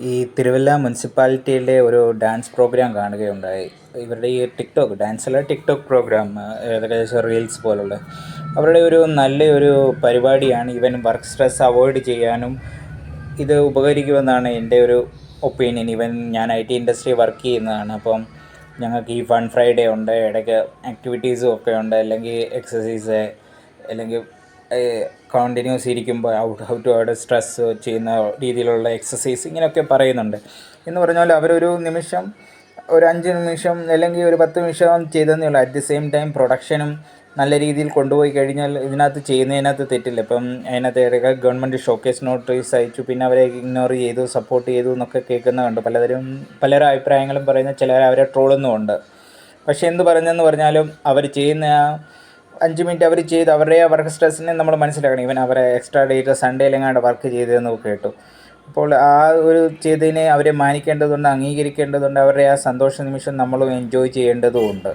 ഈ തിരുവല്ല മുനിസിപ്പാലിറ്റിയിലെ ഒരു ഡാൻസ് പ്രോഗ്രാം കാണുകയുണ്ടായി. ഇവരുടെ ഈ ടിക്ടോക്ക് ഡാൻസ് അല്ല ടിക്ടോക്ക് പ്രോഗ്രാം ഏകദേശം റീൽസ് പോലുള്ള. അവരുടെ ഒരു നല്ലൊരു പരിപാടിയാണ് ഇവൻ വർക്ക് സ്ട്രെസ് അവോയ്ഡ് ചെയ്യാനും ഇത് ഉപകരിക്കുമെന്നാണ് എന്റെ ഒരു ഒപ്പീനിയൻ ഇവൻ ഞാൻ ഐ ടി ഇൻഡസ്ട്രി വർക്ക് ചെയ്യുന്നതാണ്. അപ്പം ഞങ്ങൾക്ക് ഈ ഫൺ ഫ്രൈഡേ ഉണ്ട്. ഇടയ്ക്ക് ആക്ടിവിറ്റീസും ഒക്കെ ഉണ്ട്. അല്ലെങ്കിൽ എക്സസൈസ് അല്ലെങ്കിൽ കണ്ടിന്യൂസ് ഇരിക്കുമ്പോൾ ഔട്ട് ടു അവിടെ സ്ട്രെസ് ചെയ്യുന്ന രീതിയിലുള്ള എക്സസൈസ് ഇങ്ങനെയൊക്കെ പറയുന്നുണ്ട്. എന്ന് പറഞ്ഞാൽ അവരൊരു നിമിഷം ഒരു അഞ്ച് നിമിഷം അല്ലെങ്കിൽ ഒരു പത്ത് നിമിഷം ചെയ്തെന്നേ ഉള്ളൂ. അറ്റ് ദി സെയിം ടൈം പ്രൊഡക്ഷനും നല്ല രീതിയിൽ കൊണ്ടുപോയി കഴിഞ്ഞാൽ ഇതിനകത്ത് ചെയ്യുന്നതിനകത്ത് തെറ്റില്ല. ഇപ്പം അതിനകത്ത് ഇടയ്ക്ക് ഗവൺമെന്റ് ഷോക്കേസ് നോട്ടീസ് അയച്ചു പിന്നെ അവരെ ഇഗ്നോർ ചെയ്തു സപ്പോർട്ട് ചെയ്തു എന്നൊക്കെ കേൾക്കുന്ന കണ്ടു. പലതരം പലരും അഭിപ്രായങ്ങളും പറയുന്ന ചിലർ അവരെ ട്രോളുന്നുമുണ്ട് പക്ഷേ എന്ത് പറഞ്ഞെന്ന് പറഞ്ഞാലും അവർ ചെയ്യുന്ന ആ അഞ്ച് മിനിറ്റ് അവർ ചെയ്ത് അവരുടെ ആ വർക്ക് സ്ട്രെസ്സിനെ നമ്മൾ മനസ്സിലാക്കണം. ഇവൻ അവരെ എക്സ്ട്രാ ഡേറ്റ് സൺഡേയിലെങ്ങാണ്ട് വർക്ക് ചെയ്തതെന്ന് കേട്ടു. അപ്പോൾ ആ ഒരു ചെയ്തതിനെ അവരെ മാനിക്കേണ്ടതുണ്ട് അംഗീകരിക്കേണ്ടതുണ്ട് അവരുടെ ആ സന്തോഷ നിമിഷം നമ്മളും എൻജോയ് ചെയ്യേണ്ടതുമുണ്ട്